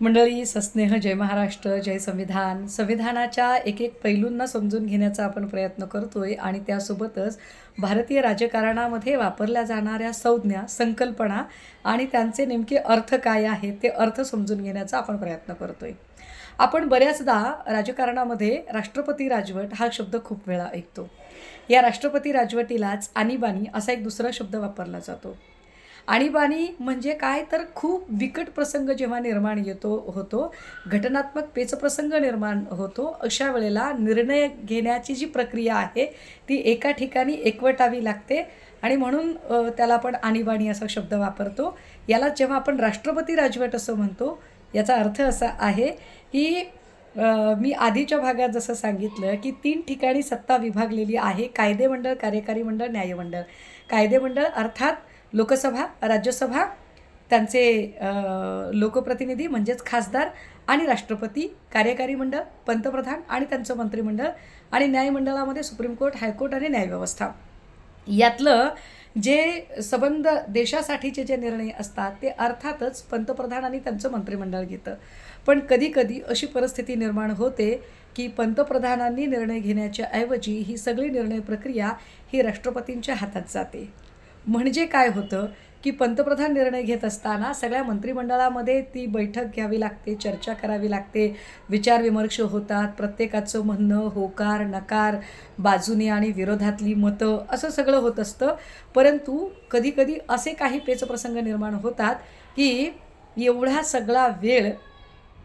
मंडळी सस्नेह जय महाराष्ट्र जय संविधान. संविधानाच्या एक एक पैलूंना समजून घेण्याचा आपण प्रयत्न करतोय आणि त्यासोबतच भारतीय राजकारणामध्ये वापरल्या जाणाऱ्या संज्ञा संकल्पना आणि त्यांचे नेमके अर्थ काय आहेत ते अर्थ समजून घेण्याचा आपण प्रयत्न करतोय. आपण बऱ्याचदा राजकारणामध्ये राष्ट्रपती राजवट हा शब्द खूप वेळा ऐकतो. या राष्ट्रपती राजवटीलाच आणीबाणी असा एक दुसरा शब्द वापरला जातो. आणीबाणी म्हणजे काय? तर खूप विकट प्रसंग जेव्हा निर्माण येतो होतो घटनात्मक पेचप्रसंग निर्माण होतो अशा वेळेला निर्णय घेण्याची जी प्रक्रिया आहे ती एका ठिकाणी एकवटावी लागते. आणि म्हणून त्याला आपण आणीबाणी असा शब्द वापरतो. याला जेव्हा आपण राष्ट्रपती राजवट असं म्हणतो याचा अर्थ असा आहे की मी आधीच्या भागात जसं सांगितलं की तीन ठिकाणी सत्ता विभागलेली आहे कायदेमंडळ कार्यकारी मंडळ न्यायमंडळ. कायदेमंडळ अर्थात लोकसभा राज्यसभा त्यांचे लोकप्रतिनिधी म्हणजेच खासदार आणि राष्ट्रपती कार्यकारी मंडळ पंतप्रधान आणि त्यांचं मंत्रिमंडळ आणि न्यायमंडळामध्ये सुप्रीम कोर्ट हायकोर्ट आणि न्यायव्यवस्था यातलं जे संबंध देशासाठीचे जे निर्णय असतात ते अर्थातच पंतप्रधान आणि त्यांचं मंत्रिमंडळ घेतं. पण कधीकधी अशी परिस्थिती निर्माण होते की पंतप्रधानांनी निर्णय घेण्याच्या ऐवजी ही सगळी निर्णय प्रक्रिया ही राष्ट्रपतींच्या हातात जाते. म्हणजे काय होतं की पंतप्रधान निर्णय घेत असताना सगळ्या मंत्रिमंडळामध्ये ती बैठक घ्यावी लागते चर्चा करावी लागते विचारविमर्श होतात प्रत्येकाचं म्हणणं होकार नकार बाजूने आणि विरोधातली मतं असं सगळं होत असतं. परंतु कधीकधी असे काही पेचप्रसंग निर्माण होतात की एवढा सगळा वेळ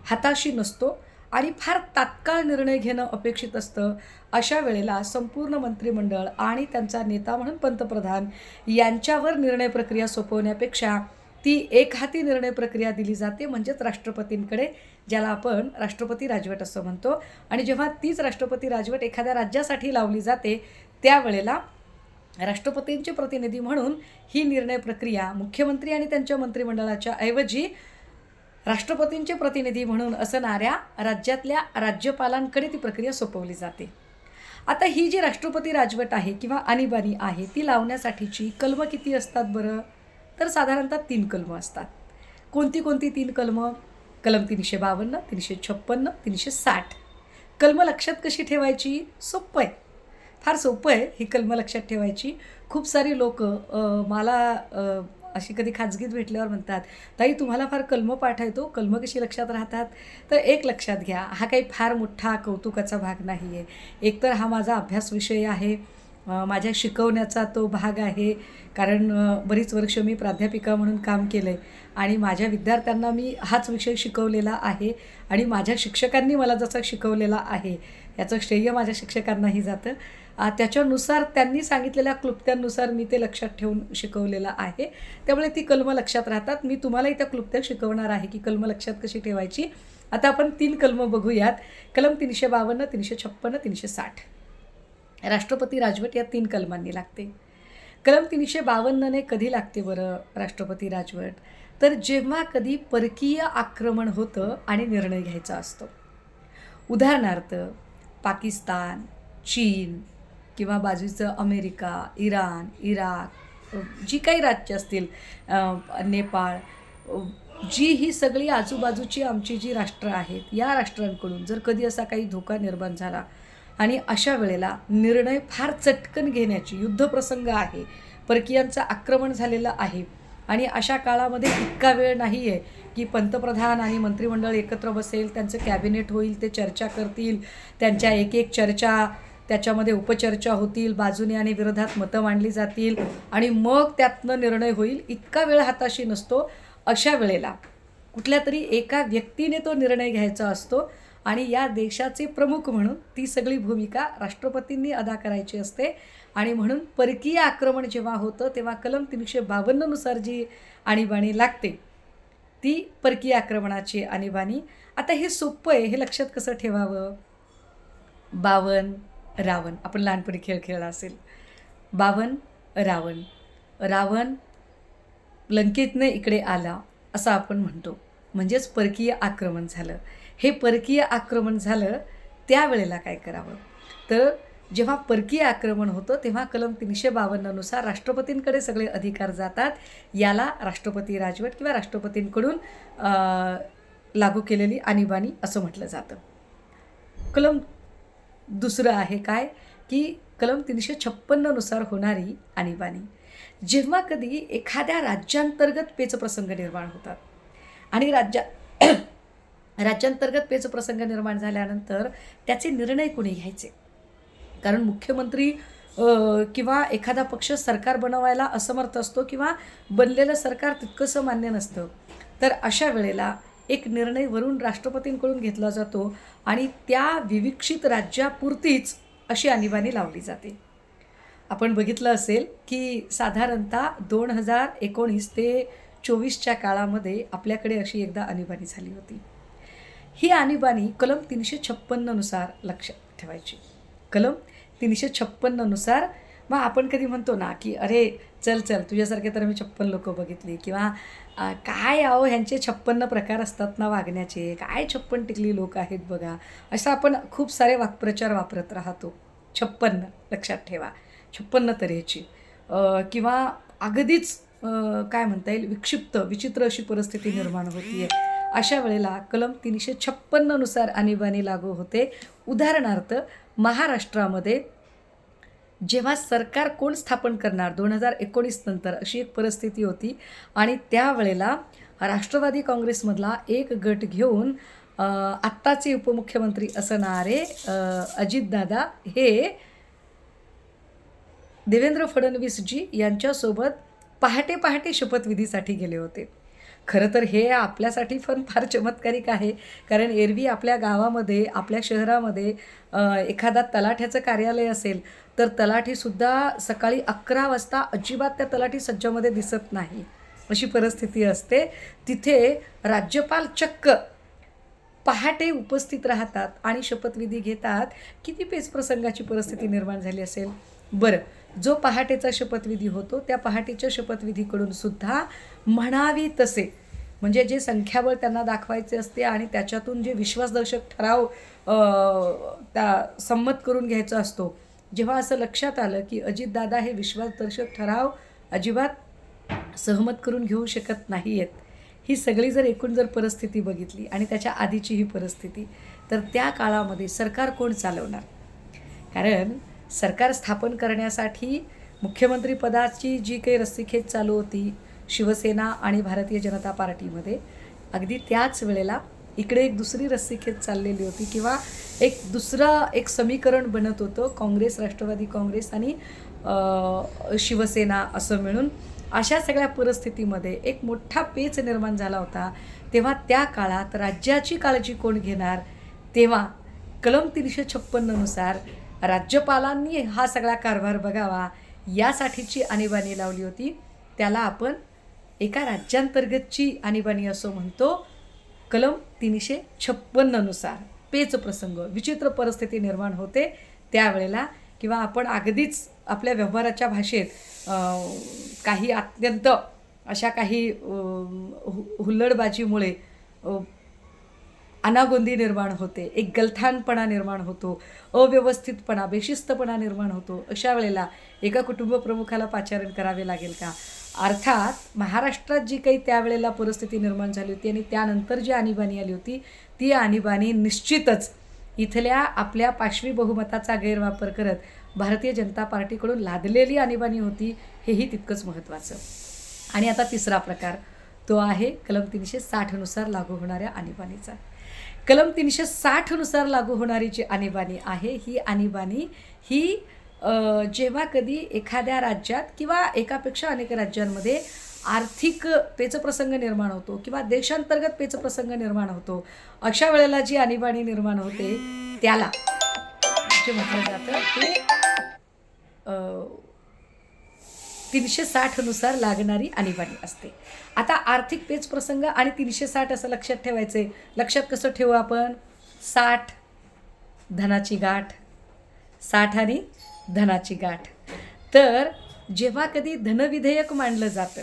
हाताशी नसतो. आणि फार तात्काळ निर्णय घेणं अपेक्षित असतं. अशा वेळेला संपूर्ण मंत्रिमंडळ आणि त्यांचा नेता म्हणून पंतप्रधान यांच्यावर निर्णय प्रक्रिया सोपवण्यापेक्षा ती एक हाती निर्णय प्रक्रिया दिली जाते म्हणजेच राष्ट्रपतींकडे ज्याला आपण राष्ट्रपती राजवट असं म्हणतो. आणि जेव्हा तीच राष्ट्रपती राजवट एखाद्या राज्यासाठी लावली जाते त्यावेळेला राष्ट्रपतींचे प्रतिनिधी म्हणून ही निर्णय प्रक्रिया मुख्यमंत्री आणि त्यांच्या मंत्रिमंडळाच्या ऐवजी राष्ट्रपतींचे प्रतिनिधी म्हणून असणाऱ्या राज्यातल्या राज्यपालांकडे ती प्रक्रिया सोपवली जाते. आता ही जी राष्ट्रपती राजवट आहे किंवा आणीबाणी आहे ती लावण्यासाठीची कलमं किती असतात बरं? तर साधारणतः तीन कलमं असतात. कोणती कोणती तीन कलमं? कलम तीनशे बावन्न तीनशे छप्पन्न तीनशे साठ. कलमं लक्षात कशी ठेवायची? सोपं आहे. फार सोपं आहे ही कलमं लक्षात ठेवायची. खूप सारी लोक मला अशी कधी खाजगीत भेटल्यावर म्हणतात ताई तुम्हाला फार कलमं पाठवतो कलम कलमं कशी लक्षात राहतात? तर एक लक्षात घ्या हा काही फार मोठा कौतुकाचा भाग नाही आहे एकतर हा माझा अभ्यास विषय आहे माझ्या शिकवण्याचा तो भाग आहे कारण बरीच वर्ष मी प्राध्यापिका म्हणून काम केलं आहे आणि माझ्या विद्यार्थ्यांना मी हाच विषय शिकवलेला आहे आणि माझ्या शिक्षकांनी मला जसं शिकवलेला आहे याचं श्रेय माझ्या शिक्षकांनाही जातं. त्याच्यानुसार त्यांनी सांगितलेल्या क्लुप्त्यांनुसार मी ते लक्षात ठेवून शिकवलेलं आहे. त्यामुळे ती कलमं लक्षात राहतात. मी तुम्हालाही त्या क्लुप्त्या शिकवणार आहे की कलमं लक्षात कशी ठेवायची. आता आपण तीन कलमं बघूयात. कलम तीनशे बावन्न तीनशे छप्पन्न तीनशे साठ. राष्ट्रपती राजवट या तीन कलमांनी लागते. कलम तीनशे बावन्नने कधी लागते बरं राष्ट्रपती राजवट? तर जेव्हा कधी परकीय आक्रमण होतं आणि निर्णय घ्यायचा असतो. उदाहरणार्थ पाकिस्तान चीन किंवा बाजूचं अमेरिका इराण इराक जी काही राज्य असतील नेपाळ जी ही सगळी आजूबाजूची आमची जी राष्ट्र आहेत या राष्ट्रांकडून जर कधी असा काही धोका निर्माण झाला आणि अशा वेळेला निर्णय फार चटकन घेण्याची युद्धप्रसंग आहे परकीयांचं आक्रमण झालेलं आहे आणि अशा काळामध्ये इतका वेळ नाही आहे की पंतप्रधान आणि मंत्रिमंडळ एकत्र बसेल त्यांचं कॅबिनेट होईल ते चर्चा करतील त्यांच्या एक एक चर्चा त्याच्यामध्ये उपचर्चा होतील बाजूने आणि विरोधात मतं मांडली जातील आणि मग त्यातनं निर्णय होईल. इतका वेळ हाताशी नसतो अशा वेळेला. कुठल्या तरी एका व्यक्तीने तो निर्णय घ्यायचा असतो आणि या देशाचे प्रमुख म्हणून ती सगळी भूमिका राष्ट्रपतींनी अदा करायची असते. आणि म्हणून परकीय आक्रमण जेव्हा होतं तेव्हा कलम तीनशे बावन्ननुसार जी आणीबाणी लागते ती परकीय आक्रमणाची आणीबाणी. आता हे सोपं आहे हे लक्षात कसं ठेवावं? बावन. रावण. आपण लहानपणी खेळ खेळला असेल. बावन रावण. रावण लंकेतनं इकडे आला असं आपण म्हणतो. म्हणजेच परकीय आक्रमण झालं. हे परकीय आक्रमण झालं त्यावेळेला काय करावं? तर जेव्हा परकीय आक्रमण होतं तेव्हा कलम तीनशे बावन्ननुसार राष्ट्रपतींकडे सगळे अधिकार जातात. याला राष्ट्रपती राजवट किंवा राष्ट्रपतींकडून लागू केलेली आणीबाणी असं म्हटलं जातं. कलम दुसरं आहे काय? की कलम तीनशे छप्पन्ननुसार होणारी आणीबाणी. जेव्हा कधी एखाद्या राज्यांतर्गत पेचप्रसंग निर्माण होतात आणि राज्या राज्यांतर्गत पेचप्रसंग निर्माण झाल्यानंतर त्याचे निर्णय कोणी घ्यायचे? कारण मुख्यमंत्री किंवा एखादा पक्ष सरकार बनवायला असमर्थ असतो किंवा बनलेलं सरकार तितकंसं मान्य नसतं तर अशा वेळेला एक निर्णय वरून राष्ट्रपतींकडून घेतला जातो आणि त्या विविक्षित राज्यापुरतीच अशी आणीबाणी लावली जाते. आपण बघितलं असेल की साधारणतः दोन हजार एकोणीस ते चोवीसच्या काळामध्ये आपल्याकडे अशी एकदा आणीबाणी झाली होती. ही आणीबाणी कलम तीनशे छप्पन्ननुसार लक्षात ठेवायची. कलम तीनशे छप्पन्ननुसार मग आपण कधी म्हणतो ना की अरे चल चल तुझ्यासारखे तर मी छप्पन लोक बघितली. किंवा काय आहो ह्यांचे छप्पन्न प्रकार असतात ना वागण्याचे. काय छप्पन टिकली लोक आहेत बघा. असं आपण खूप सारे वाक्प्रचार वापरत राहतो. छप्पन्न लक्षात ठेवा. छप्पन्न तऱ्हेची. किंवा अगदीच काय म्हणता येईल विक्षिप्त विचित्र अशी परिस्थिती निर्माण होती आहे अशा वेळेला कलम तीनशे छप्पन्ननुसार आणीबाणी लागू होते. उदाहरणार्थ महाराष्ट्रामध्ये जेव्हा सरकार कोण स्थापन करणार? दोन हजार एकोणीस नंतर अशी एक परिस्थिती होती. आणि त्यावेळेला राष्ट्रवादी काँग्रेसमधला एक गट घेऊन आत्ताचे उपमुख्यमंत्री असणारे अजितदादा हे देवेंद्र फडणवीसजी यांच्यासोबत पहाटे पहाटे शपथविधीसाठी गेले होते. खरं तर हे आपल्यासाठी पण फार चमत्कारिक आहे. कारण एरवी आपल्या गावामध्ये आपल्या शहरामध्ये एखादा तलाठ्याचं कार्यालय असेल तर तलाठीसुद्धा सकाळी अकरा वाजता अजिबात त्या तलाठी सज्जामध्ये दिसत नाही. अशी परिस्थिती असते. तिथे राज्यपाल चक्क पहाटे उपस्थित राहतात आणि शपथविधी घेतात. किती पेचप्रसंगाची परिस्थिती निर्माण झाली असेल? बरं. जो पहाटेचा शपथविधी होतो त्या पहाटेच्या शपथविधीकडून सुद्धा म्हणावी तसे. म्हणजे जे संख्याबळ त्यांना दाखवायचे असते आणि त्याच्यातून जे विश्वासदर्शक ठराव त्या संमत करून घ्यायचा असतो जेव्हा असं लक्षात आलं की अजितदादा हे विश्वासदर्शक ठराव अजिबात सहमत करून घेऊ शकत नाही आहेत ही सगळी जर एकूण जर परिस्थिती बघितली आणि त्याच्या आधीची ही परिस्थिती तर त्या काळामध्ये सरकार कोण चालवणार? कारण सरकार स्थापन करण्यासाठी मुख्यमंत्रीपदाची जी काही रस्सीखेच चालू होती शिवसेना आणि भारतीय जनता पार्टीमध्ये अगदी त्याच वेळेला इकडे एक दुसरी रस्सीखेच चाललेली होती किंवा एक दुसरं एक समीकरण बनत होतं काँग्रेस राष्ट्रवादी काँग्रेस आणि शिवसेना असं मिळून. अशा सगळ्या परिस्थितीमध्ये एक मोठा पेच निर्माण झाला होता. तेव्हा त्या काळात राज्याची काळजी कोण घेणार? तेव्हा कलम तीनशे छप्पन्ननुसार राज्यपालांनी हा सगळा कारभार बघावा यासाठीची आणीबाणी लावली होती. त्याला आपण एका राज्यांतर्गतची आणीबाणी असं म्हणतो. कलम तीनशे छप्पन्ननुसार पेच प्रसंग विचित्र परिस्थिती निर्माण होते. त्यावेळेला किंवा आपण अगदीच आपल्या व्यवहाराच्या भाषेत काही अत्यंत अशा काही हु- हुल्लडबाजीमुळे अनागोंदी निर्माण होते एक गलथानपणा निर्माण होतो अव्यवस्थितपणा बेशिस्तपणा निर्माण होतो. अशा वेळेला एका कुटुंब प्रमुखाला पाचारण करावे लागेल का? अर्थात महाराष्ट्रात जी काही त्यावेळेला परिस्थिती निर्माण झाली होती आणि त्यानंतर जी आणीबाणी आली होती ती आणीबाणी निश्चितच इथल्या आपल्या पाशवी बहुमताचा गैरवापर करत भारतीय जनता पार्टीकडून लादलेली आणीबाणी होती हेही तितकंच महत्त्वाचं. आणि आता तिसरा प्रकार तो आहे कलम तीनशे साठनुसार लागू होणाऱ्या आणीबाणीचा. कलम तीनशे साठनुसार लागू होणारी जी आणीबाणी आहे ही आणीबाणी ही जेव्हा कधी एखाद्या राज्यात किंवा एकापेक्षा अनेक राज्यांमध्ये आर्थिक पेचप्रसंग निर्माण होतो किंवा देशांतर्गत पेचप्रसंग निर्माण होतो अशा वेळेला जी आणीबाणी निर्माण होते त्याला. जे म्हटलं जातं ते तीनशे साठनुसार लागणारी आणीबाणी असते. आता आर्थिक पेच प्रसंग आणि तीनशे साठ असं लक्षात ठेवायचं आहे लक्षात कसं ठेवू आपण? साठ धनाची गाठ. साठ आणि धनाची गाठ. तर जेव्हा कधी धनविधेयक मांडलं जातं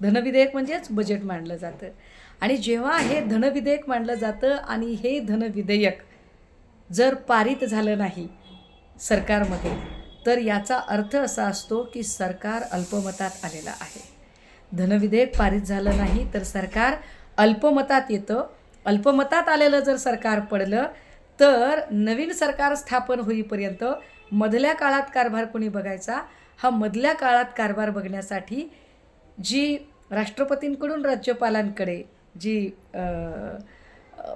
धनविधेयक म्हणजेच बजेट मांडलं जातं. आणि जेव्हा हे धनविधेयक मांडलं जातं आणि हे धनविधेयक जर पारित झालं नाही सरकारमध्ये तर याचा अर्थ असा असतो की सरकार अल्पमतात आलेलं आहे. धनविधेयक पारित झालं नाही तर सरकार अल्पमतात येतं. अल्पमतात आलेलं जर सरकार पडलं तर नवीन सरकार स्थापन होईपर्यंत मधल्या काळात कारभार कोणी बघायचा? हा मधल्या काळात कारभार बघण्यासाठी जी राष्ट्रपतींकडून राज्यपालांकडे जी अ, अ,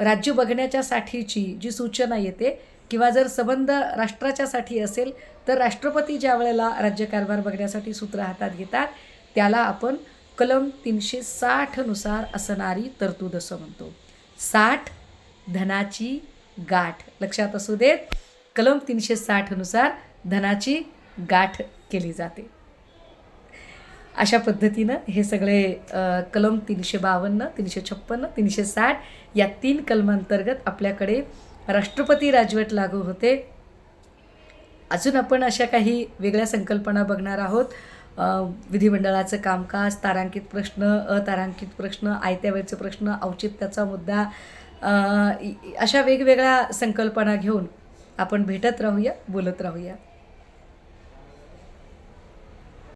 राज्य बघण्याच्यासाठीची जी सूचना येते किंवा जर संबंध राष्ट्राच्यासाठी असेल तर राष्ट्रपती ज्या वेळेला राज्यकारभार बघण्यासाठी सूत्र हातात घेतात त्याला आपण कलम तीनशे साठनुसार असणारी तरतूद असं म्हणतो. साठ धनाची गाठ. लक्षात असू देत कलम तीनशे साठनुसार धनाची गाठ केली जाते. अशा पद्धतीनं हे सगळे कलम तीनशे बावन्न तीनशे छप्पन्न तीनशे साठ या तीन कलमांतर्गत आपल्याकडे राष्ट्रपती राजवट लागू होते. अजून आपण अशा काही वेगळ्या संकल्पना बघणार आहोत. विधिमंडळाचं कामकाज तारांकित प्रश्न अतारांकित प्रश्न आयत्या वेळचे प्रश्न औचित्याचा मुद्दा अशा वेगवेगळ्या संकल्पना घेऊन आपण भेटत राहूया बोलत राहूया.